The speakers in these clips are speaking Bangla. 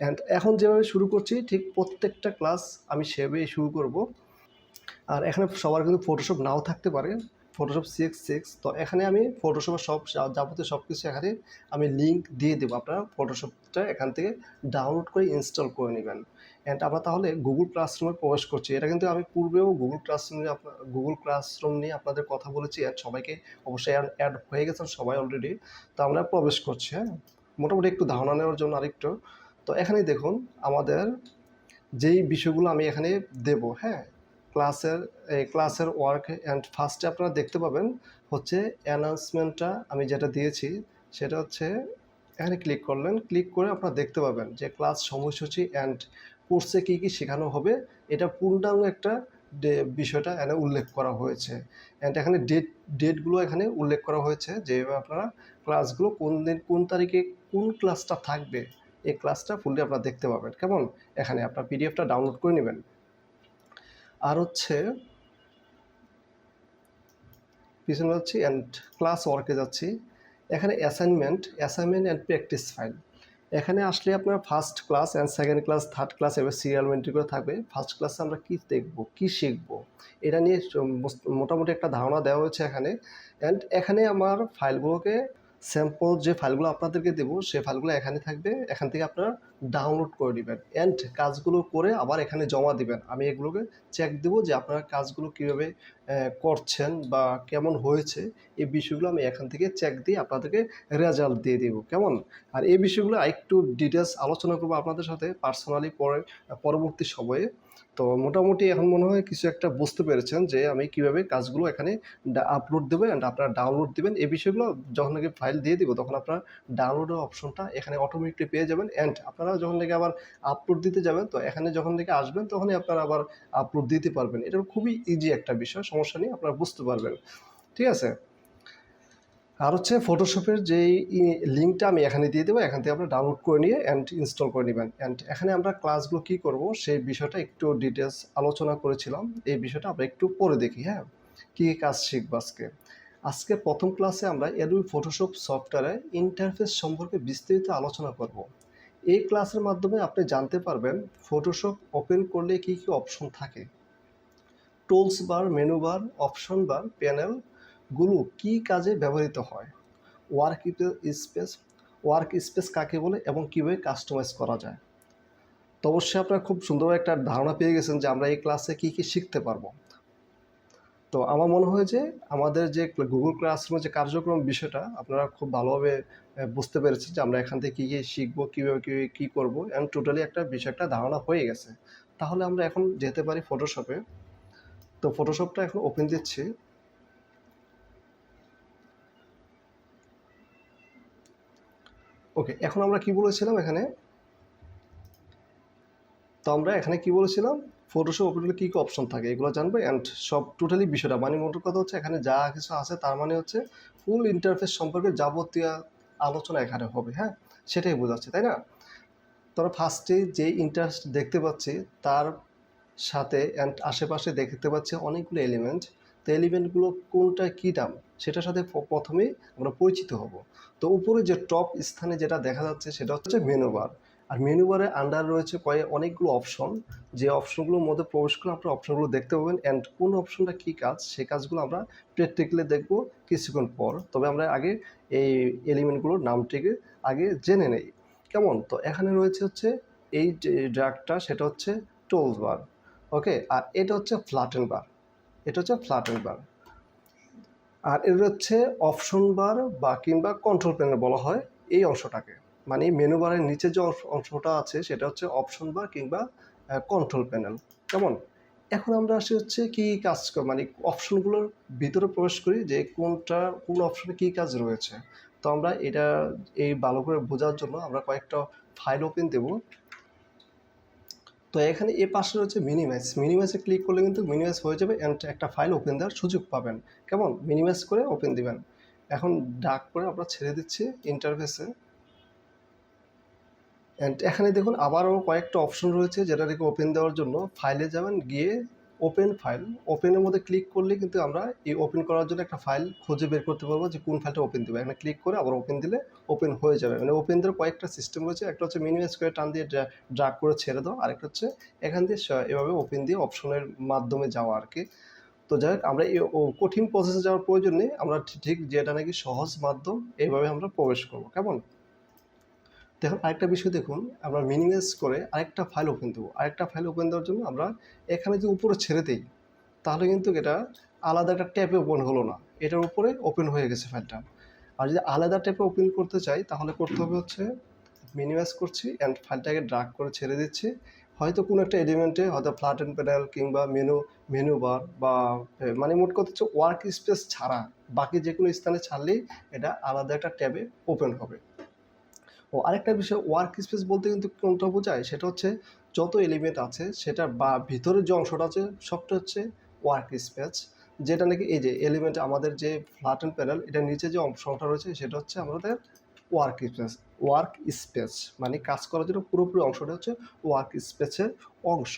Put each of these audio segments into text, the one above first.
অ্যান্ড এখন যেভাবে শুরু করছি, ঠিক প্রত্যেকটা ক্লাস আমি সেভাবেই শুরু করব। আর এখানে সবার কিন্তু ফটোশপ নাও থাকতে পারে। ফটোশপ সিক্স সিক্স তো এখানে আমি ফটোশপের সব যাবতীয় সব কিছু এখানে আমি লিঙ্ক দিয়ে দেবো। আপনারা ফটোশপটা এখান থেকে ডাউনলোড করে ইনস্টল করে নেবেন। অ্যান্ড আমরা তাহলে গুগল ক্লাসরুমে প্রবেশ করছি। এটা কিন্তু আমি পূর্বেও গুগল ক্লাসরুম আপনার গুগল ক্লাসরুম নিয়ে আপনাদের কথা বলেছি। অ্যাড সবাইকে অবশ্যই অ্যাড হয়ে গেছেন সবাই অলরেডি তো আমরা প্রবেশ করছি হ্যাঁ। মোটামুটি একটু ধারণা নেওয়ার জন্য আরেকটু। তো এখানে দেখুন আমাদের যেই বিষয়গুলো আমি এখানে দেব হ্যাঁ? ক্লাসের, এই ক্লাসের ওয়ার্ক অ্যান্ড ফার্স্টে আপনারা দেখতে পাবেন হচ্ছে অ্যানাউন্সমেন্টটা আমি যেটা দিয়েছি, সেটা হচ্ছে এখানে ক্লিক করলেন ক্লিক করে আপনারা দেখতে পাবেন যে ক্লাস সময়সূচি অ্যান্ড কোর্সে কী কী শেখানো হবে, এটা পূর্ণাঙ্গ একটা বিষয়টা এখানে উল্লেখ করা হয়েছে। অ্যান্ড এখানে ডেট ডেটগুলো এখানে উল্লেখ করা হয়েছে যে আপনারা ক্লাসগুলো কোন দিন, কোন তারিখে কোন ক্লাসটা থাকবে এই ক্লাসটা ফুললি আপনারা দেখতে পাবেন। কেমন? এখানে আপনার পিডিএফটা ডাউনলোড করে নেবেন। আর হচ্ছে, পিছনে যাচ্ছি অ্যান্ড ক্লাস ওয়ার্কে যাচ্ছি। এখানে assignment assignment and practice file এখানে আসলে আপনার first class and second class third class এবার সিরিয়াল মেন্ট্রি করে থাকবে। ফার্স্ট ক্লাসে আমরা কী দেখব? কী শিখব? এটা নিয়ে মোটামুটি একটা ধারণা দেওয়া হয়েছে এখানে। অ্যান্ড এখানে আমার ফাইলগুলোকে স্যাম্পল যে ফাইলগুলো আপনাদেরকে দেবো সেই ফাইলগুলো এখানে থাকবে। এখান থেকে আপনারা ডাউনলোড করে নেবেন অ্যান্ড কাজগুলো করে আবার এখানে জমা দিবেন। আমি এগুলোকে চেক দেবো যে আপনারা কাজগুলো কীভাবে করছেন বা কেমন হয়েছে। এই বিষয়গুলো আমি এখান থেকে চেক দিয়ে আপনাদেরকে রেজাল্ট দিয়ে দেবো। কেমন? আর এই বিষয়গুলো আরেকটু ডিটেলস আলোচনা করব আপনাদের সাথে পার্সোনালি পরে, পরবর্তী সময়ে। তো মোটামুটি এখন মনে হয় কিছু একটা বুঝতে পেরেছেন যে আমি কীভাবে কাজগুলো এখানে আপলোড দেবো অ্যান্ড আপনারা ডাউনলোড দেবেন। এই বিষয়গুলো যখন নাকি ফাইল দিয়ে দিব, তখন আপনারা ডাউনলোডের অপশনটা এখানে অটোমেটিকলি পেয়ে যাবেন। অ্যান্ড আপনারা যখন নাকি আবার আপলোড দিতে যাবেন, তো এখানে যখন থেকে আসবেন, তখনই আপনারা আবার আপলোড দিতে পারবেন। এটা খুবই ইজি একটা বিষয়, সমস্যা নেই, আপনারা বুঝতে পারবেন। ঠিক আছে? আর হচ্ছে ফটোশপের যেই লিঙ্কটা আমি এখানে দিয়ে দেবো, এখান থেকে আপনারা ডাউনলোড করে নিয়ে অ্যান্ড ইনস্টল করে নেবেন। অ্যান্ড এখানে আমরা ক্লাসগুলো কী করব, সেই বিষয়টা একটু ডিটেলস আলোচনা করেছিলাম। এই বিষয়টা আমরা একটু পরে দেখি হ্যাঁ? কী কাজ শিখব আজকে? আজকে প্রথম ক্লাসে আমরা এডুই ফটোশপ সফটওয়্যারে ইন্টারফেস সম্পর্কে বিস্তারিত আলোচনা করব। এই ক্লাসের মাধ্যমে আপনি জানতে পারবেন ফটোশপ ওপেন করলে কী কী অপশন থাকে। Tools bar menu bar option bar প্যানেলগুলো কী কাজে ব্যবহৃত হয়? ওয়ার্ক স্পেস ওয়ার্ক স্পেস কাকে বলে এবং কীভাবে কাস্টমাইজ করা যায়? তো অবশ্যই আপনারা খুব সুন্দর একটা ধারণা পেয়ে গেছেন যে আমরা এই ক্লাসে কী কী শিখতে পারব। তো আমার মনে হয় যে আমাদের যে গুগল ক্লাসরুমের যে কার্যক্রম বিষয়টা আপনারা খুব ভালোভাবে বুঝতে পেরেছেন যে আমরা এখান থেকে কী কী শিখব, কীভাবে কী কী করব এবং টোটালি একটা বিষয় একটা ধারণা হয়ে গেছে। তাহলে আমরা এখন যেতে পারি ফটোশপে তো ফটোশপটা এখন ওপেন দিচ্ছি। ওকে এখন আমরা কি বলেছিলাম এখানে? তো আমরা এখানে কি বলেছিলাম? ফটোশপ ওপেনে কী কী অপশন থাকে, এগুলো জানব? অ্যান্ড সব টোটালি বিষয়টা মানে মোটর কথা হচ্ছে এখানে যা কিছু আছে, তার মানে হচ্ছে ফুল ইন্টারফেস সম্পর্কে যাবতীয় আলোচনা এখানে হবে হ্যাঁ? সেটাই বোঝাচ্ছে, তাই না? তোরা ফার্স্টে যে ইন্টারেস্ট দেখতে পাচ্ছি, তার সাথে অ্যান্ড আশেপাশে দেখতে পাচ্ছি অনেকগুলো এলিমেন্ট তো এলিমেন্টগুলো কোনটা কী নাম সেটার সাথে প- প্রথমেই আমরা পরিচিত হব। তো উপরে যে টপ স্থানে যেটা দেখা যাচ্ছে সেটা হচ্ছে মেনু বার আর মেনু বারে আন্ডার রয়েছে কয়েক অনেকগুলো অপশন যে অপশনগুলোর মধ্যে প্রবেশ করে আপনার অপশনগুলো দেখতে পাবেন। অ্যান্ড কোন অপশনটা কী কাজ সেই কাজগুলো আমরা প্র্যাকটিক্যালি দেখব কিছুক্ষণ পর। তবে আমরা আগে এই এলিমেন্টগুলোর নামটিকে আগে জেনে নেই। কেমন? তো এখানে রয়েছে হচ্ছে এই ড্রাগটা সেটা হচ্ছে টোলস বার ওকে আর এটা হচ্ছে ফ্ল্যাটেন বার এটা হচ্ছে ফ্ল্যাটেন বার আর এর হচ্ছে অপশন বার বা কিংবা কন্ট্রোল প্যানেল বলা হয় এই অংশটাকে। মানে মেনু বারের নিচে যে অংশটা আছে সেটা হচ্ছে অপশন বার কিংবা কন্ট্রোল প্যানেল কেমন? এখন আমরা আসি হচ্ছে কি কাজ মানে অপশনগুলোর ভিতরে প্রবেশ করি যে কোনটা, কোন অপশনে কী কাজ রয়েছে। তো আমরা এটা এই ভালো করে বোঝার জন্য আমরা কয়েকটা ফাইল ওপেন দেবো। তো এখানে এ পাশে রয়েছে মিনিমাইজ মিনিমাইজে ক্লিক করলে কিন্তু মিনিমাইজ হয়ে যাবে অ্যান্ড একটা ফাইল ওপেন দেওয়ার সুযোগ পাবেন। কেমন? মিনিমাইজ করে ওপেন দিবেন। এখন ডাক করে আমরা ছেড়ে দিচ্ছি ইন্টারফেসে অ্যান্ড এখানে দেখুন আবারও কয়েকটা অপশন রয়েছে যেটা দেখে ওপেন দেওয়ার জন্য। ফাইলে যাবেন, গিয়ে ওপেন ফাইল ওপেনের মধ্যে ক্লিক করলে কিন্তু আমরা এই ওপেন করার জন্য একটা ফাইল খুঁজে বের করতে পারব যে কোন ফাইলটা ওপেন দেবে। এখানে ক্লিক করে আবার ওপেন দিলে ওপেন হয়ে যাবে। মানে ওপেন দেওয়ার কয়েকটা সিস্টেম রয়েছে। একটা হচ্ছে মিনিমাইজ করে টান দিয়ে ড্রাগ করে ছেড়ে দাও। আরেকটা হচ্ছে এখান দিয়ে এভাবে ওপেন দিয়ে অপশনের মাধ্যমে যাওয়া আর কি। তো যাই হোক, আমরা এই কঠিন প্রসেসে যাওয়ার প্রয়োজন নেই। আমরা ঠিক যেটা নাকি সহজ মাধ্যম, এইভাবে আমরা প্রবেশ করব। কেমন? দেখুন, আরেকটা বিষয় দেখুন, আমরা মিনিমাইজ করে আরেকটা ফাইল ওপেন দেবো। আরেকটা ফাইল ওপেন দেওয়ার জন্য আমরা এখানে যে উপরে ছেড়ে দিই, তাহলে কিন্তু এটা আলাদা একটা ট্যাপে ওপেন হলো না। এটার উপরে ওপেন হয়ে গেছে ফাইলটা আর যদি আলাদা ট্যাপে ওপেন করতে চাই, তাহলে করতে হবে হচ্ছে মিনিমাইজ করছি অ্যান্ড ফাইলটাকে ড্রাগ করে ছেড়ে দিচ্ছি। হয়তো কোনো একটা এলিমেন্টে হয়তো ফ্ল্যাট অ্যান্ড প্যানেল কিংবা মেনু মেনু বার বা মানে মোট কথা হচ্ছে ওয়ার্ক স্পেস ছাড়া, বাকি যে কোনো স্থানে ছাড়লেই এটা আলাদা একটা ট্যাবে ওপেন হবে। ও আরেকটা বিষয় ওয়ার্ক স্পেস বলতে কিন্তু কোনটা বোঝায়? সেটা হচ্ছে যত এলিমেন্ট আছে, সেটা বা ভিতরের যে অংশটা আছে, সবটা হচ্ছে ওয়ার্ক স্পেস যেটা নাকি এই যে এলিমেন্ট আমাদের যে ফ্ল্যাট অ্যান্ড প্যানেল এটার নিচে যে অংশটা রয়েছে, সেটা হচ্ছে আমাদের ওয়ার্ক স্পেস ওয়ার্ক স্পেস মানে কাজ করার জন্য পুরোপুরি অংশটা হচ্ছে ওয়ার্ক স্পেসের অংশ।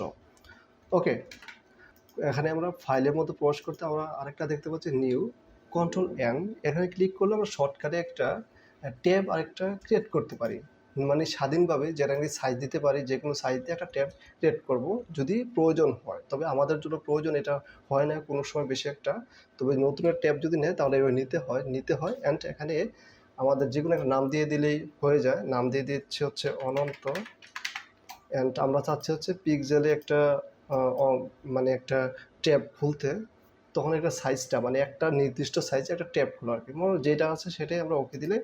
ওকে এখানে আমরা ফাইলের মধ্যে প্রবেশ করতে আমরা আরেকটা দেখতে পাচ্ছি নিউ কন্ট্রোল এন এখানে ক্লিক করলে আমরা শর্টকাটে একটা ট্যাব আরেকটা ক্রিয়েট করতে পারি। মানে স্বাধীনভাবে যেটা আমি সাইজ দিতে পারি, যে কোনো সাইজ দিয়ে একটা ট্যাব ক্রিয়েট করব। যদি প্রয়োজন হয়, তবে আমাদের জন্য প্রয়োজন এটা হয় না, কোনো সময় বেশি একটা। তবে নতুন ট্যাব যদি নেয়, তাহলে এবার নিতে হয় নিতে হয়। অ্যান্ড এখানে আমাদের যে কোনো একটা নাম দিয়ে দিলেই হয়ে যায়। নাম দিয়ে দিচ্ছে হচ্ছে অনন্ত। অ্যান্ড আমরা চাচ্ছি হচ্ছে পিকজেলে একটা মানে একটা ট্যাব খুলতে। তখন একটা সাইজটা মানে একটা নির্দিষ্ট সাইজে একটা ট্যাব খোলা আর কি মানে যেটা আছে সেটাই আমরা ওকে দিলে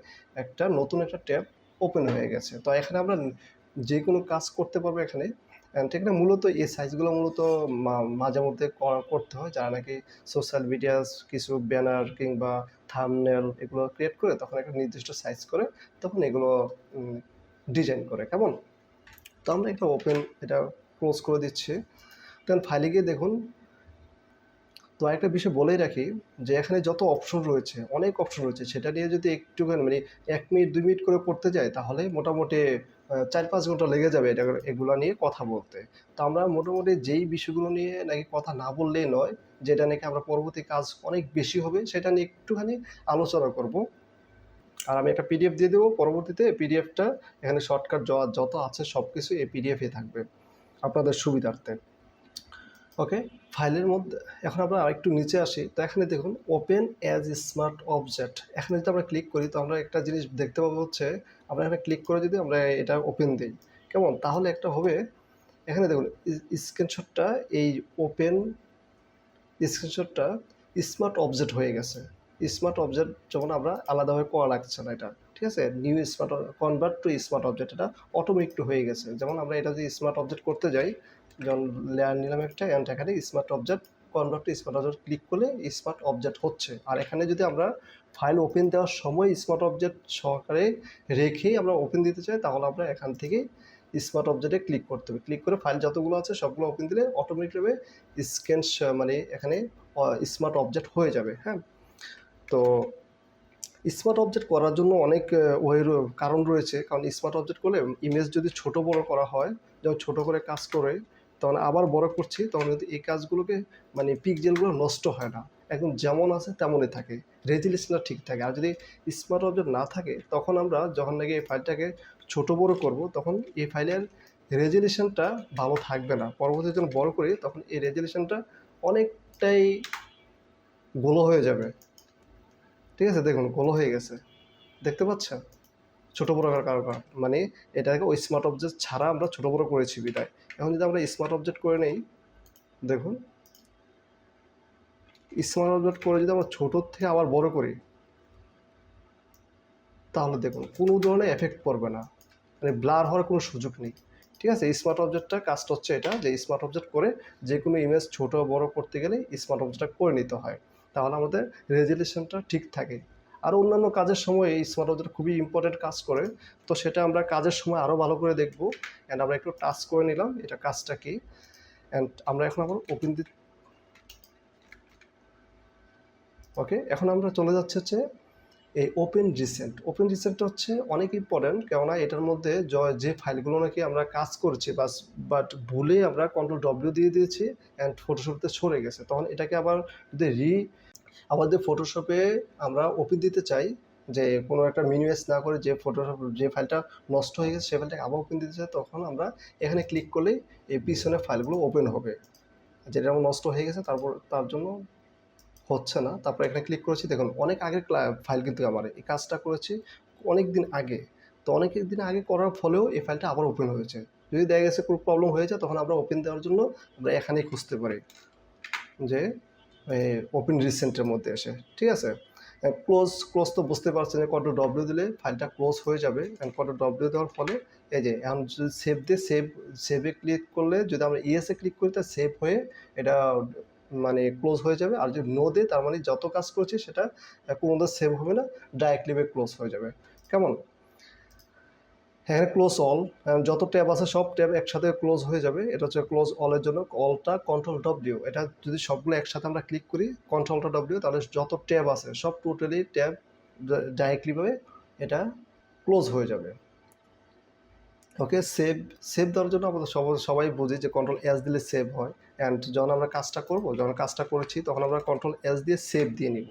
একটা নতুন একটা ট্যাব ওপেন হয়ে গেছে। তো এখানে আমরা যে কোনো কাজ করতে পারব এখানে। এখানে মূলত এই সাইজগুলো মূলত মাঝে মধ্যে করা- করতে হয়। যারা নাকি সোশ্যাল মিডিয়াস কিছু ব্যানার কিংবা থামনেল এগুলো ক্রিয়েট করে তখন একটা নির্দিষ্ট সাইজ করে তখন এগুলো ডিজাইন করে। কেমন? তো আমরা এটা ওপেন এটা ক্লোজ করে দিচ্ছি। দেন ফাইলে গিয়ে দেখুন তো একটা বিষয় বলেই রাখি যে এখানে যত অপশন রয়েছে, অনেক অপশন রয়েছে, সেটা নিয়ে যদি একটুখানি মানে এক মিনিট দুই মিনিট করে করতে যাই, তাহলে মোটামুটি চার পাঁচ ঘণ্টা লেগে যাবে এটা এগুলো নিয়ে কথা বলতে। তো আমরা মোটামুটি যেই বিষয়গুলো নিয়ে নাকি কথা না বললেই নয়, যেটা নাকি আমরা পরবর্তী কাজ অনেক বেশি হবে, সেটা নিয়ে একটুখানি আলোচনা করব। আর আমি একটা পিডিএফ দিয়ে দেবো, পরবর্তীতে পিডিএফটা এখানে শর্টকাট যত আছে সব কিছু এই পিডিএফে থাকবে, আপনাদের সুবিধার্থে। ওকে ফাইলের মধ্যে, এখন আমরা আরেকটু নিচে আসি। তো এখানে দেখুন ওপেন অ্যাজ স্মার্ট অবজেক্ট এখানে যদি আমরা ক্লিক করি, তো আমরা একটা জিনিস দেখতে পাবো হচ্ছে, আমরা এখানে ক্লিক করে যদি আমরা এটা ওপেন দিই। কেমন? তাহলে একটা হবে, এখানে দেখুন স্ক্রিনশটটা এই ওপেন স্ক্রিনশটটা স্মার্ট অবজেক্ট হয়ে গেছে। স্মার্ট অবজেক্ট যখন আমরা আলাদাভাবে করা লাগছে না এটা, ঠিক আছে? New smart convert to smart object এটা অটোমেটিক হয়ে গেছে। যেমন আমরা এটা যদি স্মার্ট অবজেক্ট করতে যাই যেমন লেয়ার নিলাম একটা অ্যান্ড এখানে smart object convert smart object click করলে স্মার্ট অবজেক্ট হচ্ছে। আর এখানে যদি আমরা ফাইল ওপেন দেওয়ার সময় স্মার্ট অবজেক্ট সহকারে রেখেই আমরা ওপেন দিতে চাই, তাহলে আমরা এখান থেকে স্মার্ট অবজেক্টে ক্লিক করতে হবে। ক্লিক করে ফাইল যতগুলো আছে সবগুলো ওপেন দিলে অটোমেটিকভাবে স্ক্যান মানে এখানে স্মার্ট অবজেক্ট হয়ে যাবে হ্যাঁ? তো স্মার্ট অবজেক্ট করার জন্য অনেক ওয়ে কারণ রয়েছে। কারণ স্মার্ট অবজেক্ট করলে ইমেজ যদি ছোট বড় করা হয়, যেমন ছোট করে কাজ করে তখন আবার বড় করছি, তখন কিন্তু এই কাজগুলোকে মানে পিকজেলগুলো নষ্ট হয় না, একদম যেমন আছে তেমনই থাকে রেজুলেশনটা ঠিক থাকে। আর যদি স্মার্ট অবজেক্ট না থাকে, তখন আমরা যখন নাকি এই ফাইলটাকে ছোট বড় করব, তখন এই ফাইলের রেজুলেশনটা ভালো থাকবে না। পরবর্তী যখন বড় করি, তখন এই রেজুলেশনটা অনেকটাই গোলো হয়ে যাবে। ঠিক আছে, দেখুন, গোলো হয়ে গেছে। দেখতে পাচ্ছেন? ছোটো বড়ো করার কারণ মানে এটাকে ওই স্মার্ট অবজেক্ট ছাড়া আমরা ছোটো বড়ো করেছি বিদায়। এখন যদি আমরা স্মার্ট অবজেক্ট করে নেই, দেখুন স্মার্ট অবজেক্ট করে যদি আমরা ছোটোর থেকে আবার বড় করি, তাহলে দেখুন, কোনো ধরনের এফেক্ট পড়বে না। মানে ব্লার হওয়ার কোনো সুযোগ নেই। ঠিক আছে? স্মার্ট অবজেক্টটা কাজটা হচ্ছে এটা, যে স্মার্ট অবজেক্ট করে যে কোনো ইমেজ ছোট বড় করতে গেলে স্মার্ট অবজেক্টটা করে নিতে হয়। তাহলে আমাদের রেজুলেশনটা ঠিক থাকে। আর অন্যান্য কাজের সময় এই স্মার্ট অবজেক্ট খুবই ইম্পর্টেন্ট কাজ করে। তো সেটা আমরা কাজের সময় আরও ভালো করে দেখব। অ্যান্ড আমরা একটু টাচ করে নিলাম, এটা কাজটা কি? অ্যান্ড আমরা এখন আবার ওপেন দি ওকে এখন আমরা চলে যাচ্ছে হচ্ছে এই ওপেন রিসেন্ট ওপেন রিসেন্ট হচ্ছে অনেক ইম্পর্ট্যান্ট কেননা এটার মধ্যে যে ফাইলগুলো নাকি আমরা কাজ করছি, বাস বাট ভুলে আমরা কন্ট্রোল ডব্লিউ দিয়ে দিয়েছি অ্যান্ড ফটোশপতে সরে গেছে। তখন এটাকে আবার যদি রি যদি ফটোশপে আমরা ওপেন দিতে চাই যে কোনো একটা মিনিমাইজ না করে যে ফটোশপ যে ফাইলটা নষ্ট হয়ে গেছে সেই ফাইলটাকে আবার ওপেন দিতে চাই, তখন আমরা এখানে ক্লিক করলেই এই পিছনে ফাইলগুলো ওপেন হবে। যেটা আমার নষ্ট হয়ে গেছে, তারপর তার জন্য হচ্ছে না। তারপর এখানে ক্লিক করেছি, দেখুন, অনেক আগের ফাইল কিন্তু আমার। এই কাজটা করেছি অনেক দিন আগে। তো অনেক দিন আগে করার ফলেও এই ফাইলটা আবার ওপেন হয়েছে। যদি দেখা গেছে কোনো প্রবলেম হয়েছে তখন আমরা ওপেন দেওয়ার জন্য আমরা এখানেই খুঁজতে পারি। যে ওপেন রিসেন্টের মধ্যে এসে ঠিক আছে? ক্লোজ ক্লোজ তো বুঝতে পারছেন যে কত ডব্লিউ দিলে ফাইলটা ক্লোজ হয়ে যাবে। অ্যান্ড কত ডব্লিউ দেওয়ার ফলে এই যে এখন যদি সেভ দিয়ে সেভ সেভে ক্লিক করলে যদি আমরা ইএসএ ক্লিক করি, তা সেভ হয়ে এটা মানে ক্লোজ হয়ে যাবে। আর যদি নো দেয়, তার মানে যত কাজ করছি সেটা কোনো সেভ হবে না ডাইরেক্টলি ক্লোজ হয়ে যাবে। কেমন? হ্যাঁ ক্লোজ অল যত ট্যাব আছে, সব ট্যাব একসাথে ক্লোজ হয়ে যাবে। এটা হচ্ছে ক্লোজ অলের জন্য অলটা কন্ট্রোল ডব্লিউ এটা যদি সবগুলো একসাথে আমরা ক্লিক করি কন্ট্রোলটা ডব্লিউ তাহলে যত ট্যাব আছে, সব টোটালি ট্যাব ডাইরেক্টলিভাবে এটা ক্লোজ হয়ে যাবে। ওকে সেভ সেভ দেওয়ার জন্য আমাদের সবাই বুঝি যে কন্ট্রোল এস দিলে সেভ হয়। অ্যান্ড যখন আমরা কাজটা করব, যখন কাজটা করেছি, তখন আমরা কন্ট্রোল এস দিয়ে সেভ দিয়ে নিব।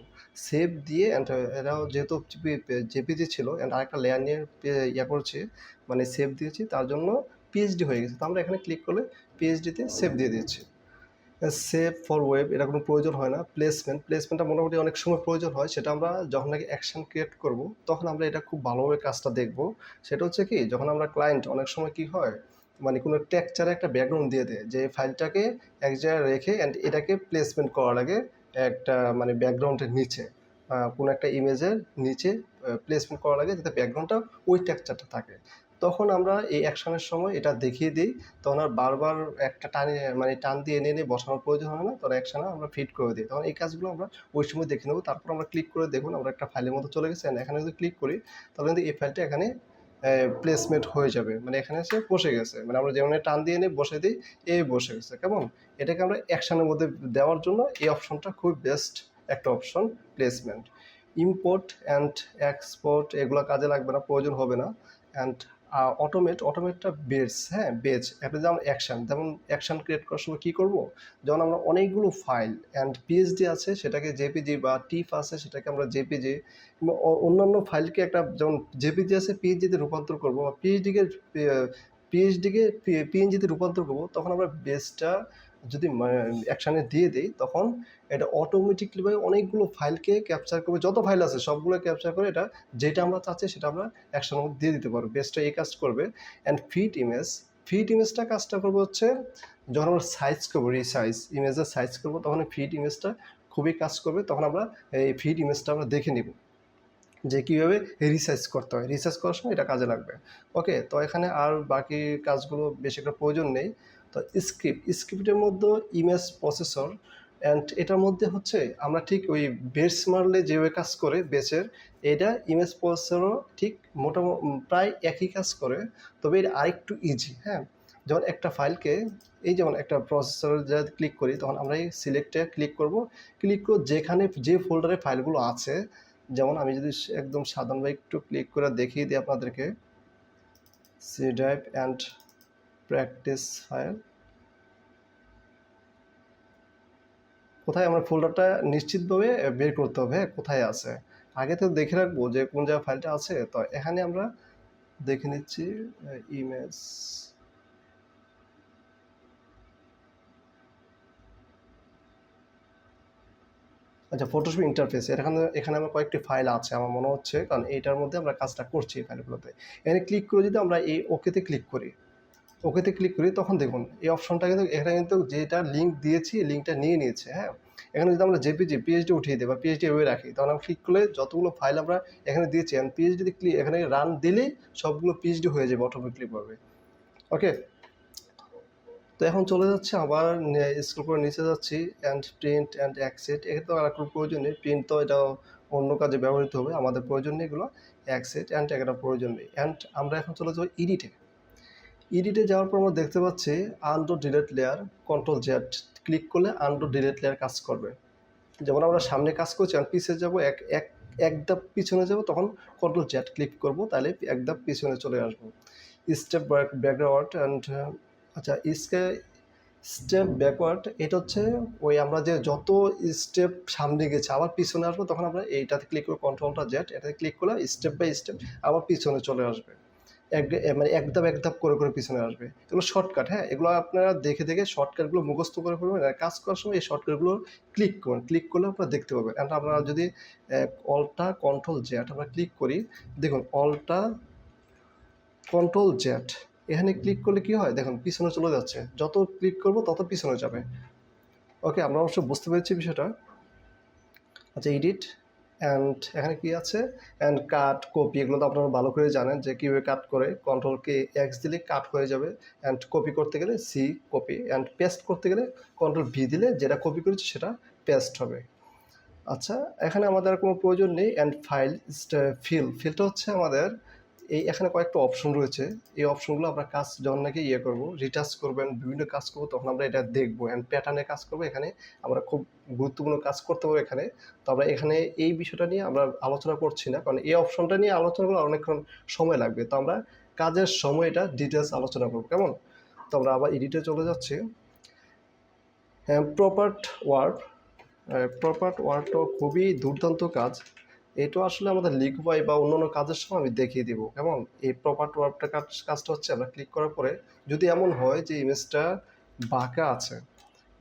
সেভ দিয়ে অ্যান্ড এরাও যেহেতু জেপিজি ছিল অ্যান্ড আরেকটা লেয়ার নিয়ে ইয়া করছি মানে সেভ দিয়েছি, তার জন্য পিএইচডি হয়ে গেছে। তো আমরা এখানে ক্লিক করলে পিএইচডিতে সেভ দিয়ে দিচ্ছি সেভ ফর ওয়েব এটা কোনো প্রয়োজন হয় না। প্লেসমেন্ট প্লেসমেন্টটা মোটামুটি অনেক সময় প্রয়োজন হয়। সেটা আমরা যখন নাকি অ্যাকশন ক্রিয়েট করব, তখন আমরা এটা খুব ভালোভাবে কাজটা দেখব। সেটা হচ্ছে কি, যখন আমরা ক্লায়েন্ট অনেক সময় কি হয় মানে কোনো টেক্সচারে একটা ব্যাকগ্রাউন্ড দিয়ে দেয়, যে ফাইলটাকে এক জায়গায় রেখে অ্যান্ড এটাকে প্লেসমেন্ট করার আগে একটা মানে ব্যাকগ্রাউন্ডের নিচে কোনো একটা ইমেজের নিচে প্লেসমেন্ট করার আগে যাতে ব্যাকগ্রাউন্ডটা ওই টেক্সচারটা থাকে। তখন আমরা এই অ্যাকশনের সময় এটা দেখিয়ে দিই। তখন আর বারবার একটা টানে মানে টান দিয়ে এনে এনে বসানোর প্রয়োজন হয় না। তখন অ্যাকশনে আমরা ফিট করে দিই। তখন এই কাজগুলো আমরা ওই সময় দেখে নেব। তারপর আমরা ক্লিক করে দেখুন, আমরা একটা ফাইলের মতো চলে গেছে। এখানে যদি ক্লিক করি, তাহলে কিন্তু এই ফাইলটা এখানে প্লেসমেন্ট হয়ে যাবে। মানে এখানে এসে বসে গেছে। মানে আমরা যেমন টান দিয়ে নিই বসে দিই, এ বসে গেছে। কেমন? এটাকে আমরা অ্যাকশানের মধ্যে দেওয়ার জন্য এই অপশনটা খুব বেস্ট একটা option placement import and export এগুলো কাজে লাগবে না, প্রয়োজন হবে না। অ্যান্ড অটোমেট অটোমেটটা বেস হ্যাঁ বেজ অ্যাপে যেমন অ্যাকশান যেমন অ্যাকশান ক্রিয়েট করার সময় কী করব? যেমন আমরা অনেকগুলো ফাইল অ্যান্ড পিএইচডি আছে, সেটাকে জেপিজি বা টিফ আছে, সেটাকে আমরা জেপিজি কিংবা অন্যান্য ফাইলকে একটা যেমন জেপিজি আছে পিএইচডিতে রূপান্তর করব বা পিএইচডিকে পিএইচডিকে পিএনজিতে রূপান্তর করব, তখন আমরা বেসটা যদি অ্যাকশানে দিয়ে দিই, তখন এটা অটোমেটিকলিভাবে অনেকগুলো ফাইলকে ক্যাপচার করবে। যত ফাইল আছে, সবগুলো ক্যাপচার করে এটা, যেটা আমরা চাচ্ছি সেটা আমরা একসাথে মধ্যে দিয়ে দিতে পারব। বেসটা এই কাজ করবে। অ্যান্ড ফিট ইমেজ ফিট ইমেজটা কাজটা করব হচ্ছে, যখন আমরা সাইজ করব রিসাইজ ইমেজের সাইজ করব, তখন ফিট ইমেজটা খুবই কাজ করবে। তখন আমরা এই ফিট ইমেজটা আমরা দেখে নিব। যে কীভাবে রিসার্চ করতে হয়। রিসার্চ করার সময় এটা কাজে লাগবে। ওকে তো এখানে আর বাকি কাজগুলো বেশি একটা প্রয়োজন নেই। তো স্ক্রিপ্ট স্ক্রিপ্টের মধ্যে ইমেজ প্রসেসর অ্যান্ড এটার মধ্যে হচ্ছে আমরা ঠিক ওই বেস মারলে যেভাবে কাজ করে বেসের এটা ইমেজ প্রসেসরও ঠিক মোটামুটি প্রায় একই কাজ করে, তবে এটা আরেকটু ইজি হ্যাঁ? যখন একটা ফাইলকে, এই যেমন একটা প্রসেসর যা ক্লিক করি, তখন আমরা এই সিলেক্টে ক্লিক করব। ক্লিক করে যেখানে, যে ফোল্ডারে ফাইলগুলো আছে, যেমন আমি যদি একদম সাধারণভাবে একটু ক্লিক করে দেখিয়ে দিই আপনাদেরকে C drive and practice file কোথায় আমরা ফোল্ডারটা নিশ্চিতভাবে বের করতে হবে? হ্যাঁ, কোথায় আছে? আগে তো দেখে রাখব যে কোন জায়গায় ফাইলটা আছে। তো এখানে আমরা দেখে নিচ্ছি ইমেজ আচ্ছা ফটোশপ ইন্টারফেস এখানে এখানে আমার কয়েকটি ফাইল আছে আমার মনে হচ্ছে। কারণ এইটার মধ্যে আমরা কাজটা করছি ফাইলগুলোতে এখানে ক্লিক করে যদি আমরা এই ওকেতে ক্লিক করি ওকেতে ক্লিক করি, তখন দেখুন এই অপশনটা কিন্তু, এখানে কিন্তু যেটা লিঙ্ক দিয়েছি লিঙ্কটা নিয়ে নিয়েছে হ্যাঁ? এখানে যদি আমরা জেপিজি পিএইচডি উঠিয়ে দিই বা পিএইচডি ওয়ে রাখি, তখন আমরা ক্লিক করলে যতগুলো ফাইল আমরা এখানে দিয়েছি আমি পিএইচডি ক্লিক এখানে রান দিলেই সবগুলো পিএইচডি হয়ে যাবে অটোমেটিকভাবে ওকে তো এখন চলে যাচ্ছে, আবার স্কুল করে নিচে যাচ্ছি অ্যান্ড প্রিন্ট অ্যান্ড অ্যাকসেট এক্ষেত্রে আর কোনো প্রয়োজন নেই প্রিন্ট তো এটা অন্য কাজে ব্যবহৃত হবে, আমাদের প্রয়োজন নেই এগুলো অ্যাকসেট অ্যান্ড একটা প্রয়োজন নেই অ্যান্ড আমরা এখন চলে যাব ইডিটে ইডিটে যাওয়ার পর আমরা দেখতে পাচ্ছি undo delete layer control Z click করলে আন্ডো ডিলেট লেয়ার কাজ করবে। যেমন আমরা সামনে কাজ করছি আর পিছিয়ে যাব, এক এক এক ধাপ পিছনে যাব, তখন কন্ট্রোল জ্যাট ক্লিক করব, তাহলে এক ধাপ পিছনে চলে আসব। স্টেপ ব্যাকওয়ার্ড অ্যান্ড আচ্ছা ইসকে স্টেপ ব্যাকওয়ার্ড এটা হচ্ছে ওই আমরা যে যত স্টেপ সামনে গেছে, আবার পিছনে আসব, তখন আমরা এইটাতে ক্লিক করব কন্ট্রোলটা জেট এটাতে ক্লিক করলে স্টেপ বাই স্টেপ আবার পিছনে চলে আসবে। এক মানে এক ধাপ এক ধাপ করে করে পিছনে আসবে। এগুলো শর্টকাট হ্যাঁ? এগুলো আপনারা দেখে দেখে শর্টকাটগুলো মুখস্থ করে ফেলবেন আর কাজ করার সময় এই শর্টকাটগুলো ক্লিক করুন। ক্লিক করলে আপনারা দেখতে পাবেন। অ্যান্ড আপনারা যদি অলটা কন্ট্রোল জ্যাট আমরা ক্লিক করি, দেখুন অলটা কন্ট্রোল জ্যাট এখানে ক্লিক করলে কি হয়? দেখুন, পিছনে চলে যাচ্ছে। যত ক্লিক করব তত পিছনে যাবে। ওকে আমরা অবশ্য বুঝতে পেরেছি বিষয়টা। আচ্ছা এডিট অ্যান্ড এখানে কি আছে? অ্যান্ড কাট কপি এগুলো তো আপনারা ভালো করে জানেন যে কীভাবে কাট করে কন্ট্রোল কে এক্স দিলে কাট হয়ে যাবে। অ্যান্ড কপি করতে গেলে সি কপি অ্যান্ড পেস্ট করতে গেলে কন্ট্রোল ভি দিলে যেটা কপি করেছি সেটা পেস্ট হবে। আচ্ছা এখানে আমাদের কোনো প্রয়োজন নেই। অ্যান্ড ফাইল ফিল ফিলটা হচ্ছে আমাদের এই এখানে কয়েকটা অপশন রয়েছে। এই অপশনগুলো আমরা কাজ যখন নাকি ইয়ে করব রিটাচ করবেন বিভিন্ন কাজ করব, তখন আমরা এটা দেখব অ্যান্ড প্যাটার্নে কাজ করব। এখানে আমরা খুব গুরুত্বপূর্ণ কাজ করতে পারব এখানে। তো আমরা এখানে এই বিষয়টা নিয়ে আমরা আলোচনা করছি না, কারণ এই অপশনটা নিয়ে আলোচনা করলে অনেকক্ষণ সময় লাগবে। তো আমরা কাজের সময় এটা ডিটেলস আলোচনা করব, কেমন? তো আমরা আবার এডিটে চলে যাচ্ছি। হ্যাঁ প্রপার্ট ওয়ার্ড প্রপার্ট ওয়ার্ডটা খুবই দুর্দান্ত কাজ। এটা আসলে আমাদের লিখবাই বা অন্যান্য কাজের সময় আমি দেখিয়ে দিব। কেমন? এই প্রপার্ট ওয়ার্ডটা কাজ, কাজটা হচ্ছে আমরা ক্লিক করার পরে যদি এমন হয় যে ইমেজটা বাঁকা আছে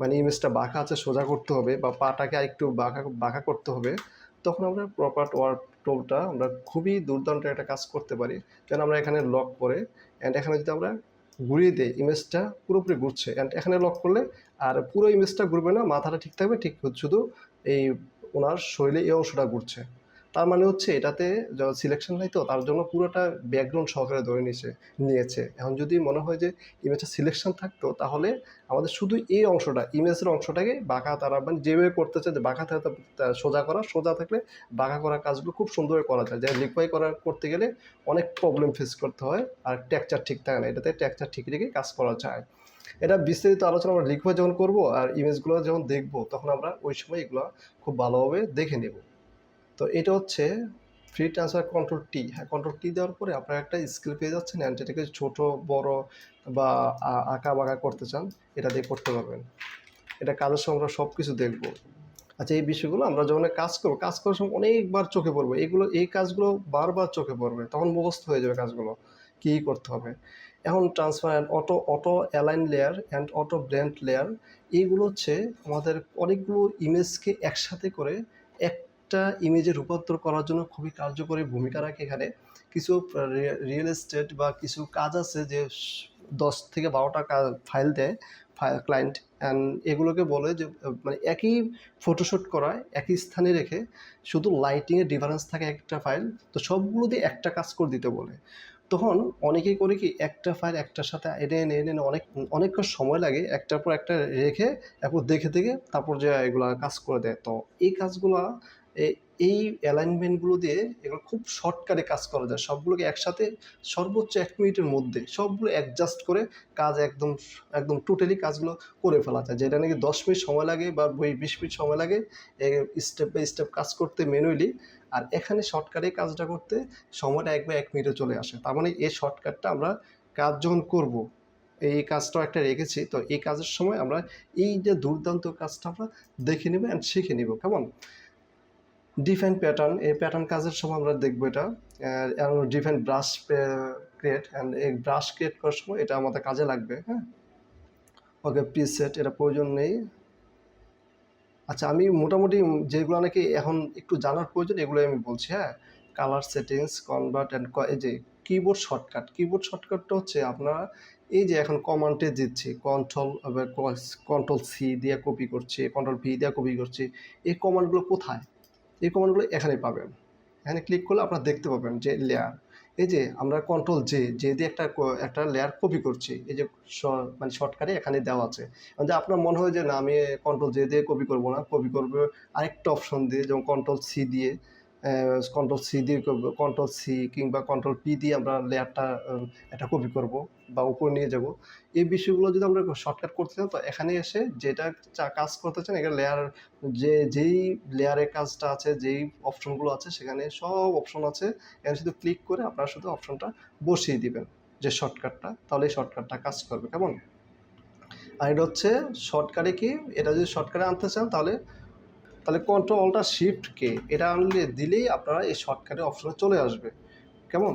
মানে ইমেজটা বাঁকা আছে সোজা করতে হবে বা পাটাকে আরেকটু বাঁকা বাঁকা করতে হবে, তখন আমরা প্রপার্ট ওয়ার্ড টোলটা আমরা খুবই দুর্দান্ত একটা কাজ করতে পারি। যেন আমরা এখানে লক করে অ্যান্ড এখানে যদি আমরা ঘুরিয়ে দিই ইমেজটা পুরোপুরি ঘুরছে অ্যান্ড এখানে লক করলে আর পুরো ইমেজটা ঘুরবে না, মাথাটা ঠিক থাকবে, ঠিক শুধু এই ওনার শরীরে এই অংশটা ঘুরছে। তার মানে হচ্ছে এটাতে সিলেকশন নাই তো, তার জন্য পুরোটা ব্যাকগ্রাউন্ড সহকারে ধরে নিয়েছে নিয়েছে। এখন যদি মনে হয় যে ইমেজটা সিলেকশন থাকতো, তাহলে আমাদের শুধু এই অংশটা ইমেজের অংশটাকে বাঁকা তারা মানে যেভাবে করতে চায় যে বাঁকা থাকে সোজা করা, সোজা থাকলে বাঁকা করা কাজগুলো খুব সুন্দরভাবে করা যায়। যেমন লিকুয়াই করা করতে গেলে অনেক প্রবলেম ফেস করতে হয় আর টেক্সচার ঠিক থাকে না। এটাতে টেক্সচার ঠিক রেখে কাজ করা যায়। এটা বিস্তারিত আলোচনা আমরা লিখব যখন করব আর ইমেজগুলো যখন দেখব, তখন আমরা ওই সময় এগুলো খুব ভালোভাবে দেখে নেব। তো এটা হচ্ছে ফ্রি ট্রান্সফার কন্ট্রোল টি হ্যাঁ কন্ট্রোল টি দেওয়ার পরে আপনারা একটা স্কেল পেয়ে যাচ্ছেন অ্যান্ড যেটাকে ছোটো, বড় বা আঁকা বাঁকা করতে চান, এটা দিয়ে করতে পারবেন। এটা কাজের সময় আমরা সব কিছু দেখব। আচ্ছা এই বিষয়গুলো আমরা যখন কাজ করব, কাজ করার সময় অনেকবার চোখে পড়বে। এগুলো, এই কাজগুলো বারবার চোখে পড়বে। তখন মুখস্থ হয়ে যাবে কাজগুলো, কী করতে হবে। এখন transfer and auto auto align layer and auto blend layer এইগুলো হচ্ছে আমাদের অনেকগুলো ইমেজকে একসাথে করে একটা ইমেজে রূপান্তর করার জন্য খুবই কার্যকরী ভূমিকা রাখে এখানে। কিছু রিয়েল এস্টেট বা কিছু কাজ আছে যে দশ থেকে বারোটা ফাইল দেয় ক্লায়েন্ট অ্যান্ড এগুলোকে বলে যে মানে একই ফটোশ্যুট করা, একই স্থানে রেখে শুধু লাইটিংয়ের ডিফারেন্স থাকে একটা ফাইল তো সবগুলো দিয়ে একটা কাজ করে দিতে বলে। তখন অনেকেই করে কি, একটা ফাইল একটার সাথে এনে এনে এনে অনেক অনেকক্ষণ সময় লাগে, একটার পর একটা রেখে এরপর দেখে দেখে তারপর যে এগুলো কাজ করে দেয়। তো এই কাজগুলো এই অ্যালাইনমেন্টগুলো দিয়ে এগুলো খুব শর্টকাটে কাজ করা যায়। সবগুলোকে একসাথে সর্বোচ্চ এক মিনিটের মধ্যে সবগুলো অ্যাডজাস্ট করে কাজ একদম একদম টোটালি কাজগুলো করে ফেলা যায়। যেটা নাকি দশ মিনিট সময় লাগে বা বই বিশ মিনিট সময় লাগে স্টেপ বাই স্টেপ কাজ করতে ম্যানুয়ালি আর এখানে শর্টকাটে কাজটা করতে সময়টা এক বা এক মিনিটে চলে আসে। তার মানে এই শর্টকাটটা আমরা কাজ যখন করব, এই কাজটাও একটা রেখেছি, তো এই কাজের সময় আমরা এই যে দুর্দান্ত কাজটা আমরা দেখে নেব অ্যান্ড শিখে নেব। কেমন? ডিফাইন প্যাটার্ন এই প্যাটার্ন কাজের সময় আমরা দেখব এটা। ডিফাইন ব্রাশ ক্রিয়েট অ্যান্ড এই ব্রাশ ক্রিয়েট করার সময় এটা আমাদের কাজে লাগবে হ্যাঁ? ওকে প্রিসেট এটা প্রয়োজন নেই। আচ্ছা আমি মোটামুটি যেগুলো নাকি এখন একটু জানার প্রয়োজন এগুলো আমি বলছি হ্যাঁ? কালার সেটিংস কনভার্ট অ্যান্ড এই যে কিবোর্ড শর্টকাট কিবোর্ড শর্টকাটটা হচ্ছে আপনারা এই যে এখন কমান্ডে দিচ্ছি কন্ট্রোল কন্ট্রোল সি দিয়ে কপি করছি কন্ট্রোল ভি দিয়ে কপি করছি, এই কমান্ডগুলো কোথায়? এই কমান্ডগুলো এখানে পাবেন। এখানে ক্লিক করলে আপনারা দেখতে পাবেন যে লেয়ার এই যে আমরা কন্ট্রোল জে যে দিয়ে একটা একটা লেয়ার কপি করছি। এই যে মানে শর্টকাটে এখানে দেওয়া আছে। যে আপনার মনে হয় যে না, আমি কন্ট্রোল জে দিয়ে কপি করব না কপি করব আরেকটা অপশন দিয়ে, যেমন কন্ট্রোল সি দিয়ে। কন্ট্রোল সি দিয়ে কন্ট্রোল সি কিংবা কন্ট্রোল পি দিয়ে আমরা লেয়ারটা একটা কপি করব বা উপরে নিয়ে যাব। এই বিষয়গুলো যদি আমরা শর্টকাট করতে চান তো এখানে এসে যেটা কাজ করতে চান, এখানে লেয়ার যে, যেই লেয়ারের কাজটা আছে, যেই অপশনগুলো আছে, সেখানে সব অপশন আছে। এখানে শুধু ক্লিক করে আপনারা শুধু অপশনটা বসিয়ে দিবেন, যে শর্টকাটটা তাহলে এই শর্টকাটটা কাজ করবে। কেমন? আর এটা হচ্ছে শর্টকাটে কি? এটা যদি শর্টকাটে আনতে চান, তাহলে তাহলে কন্ট্রোল অল্টার শিফট কে এটা আনলে দিলেই আপনারা এই শর্টকাটে অপশনে চলে আসবে। কেমন?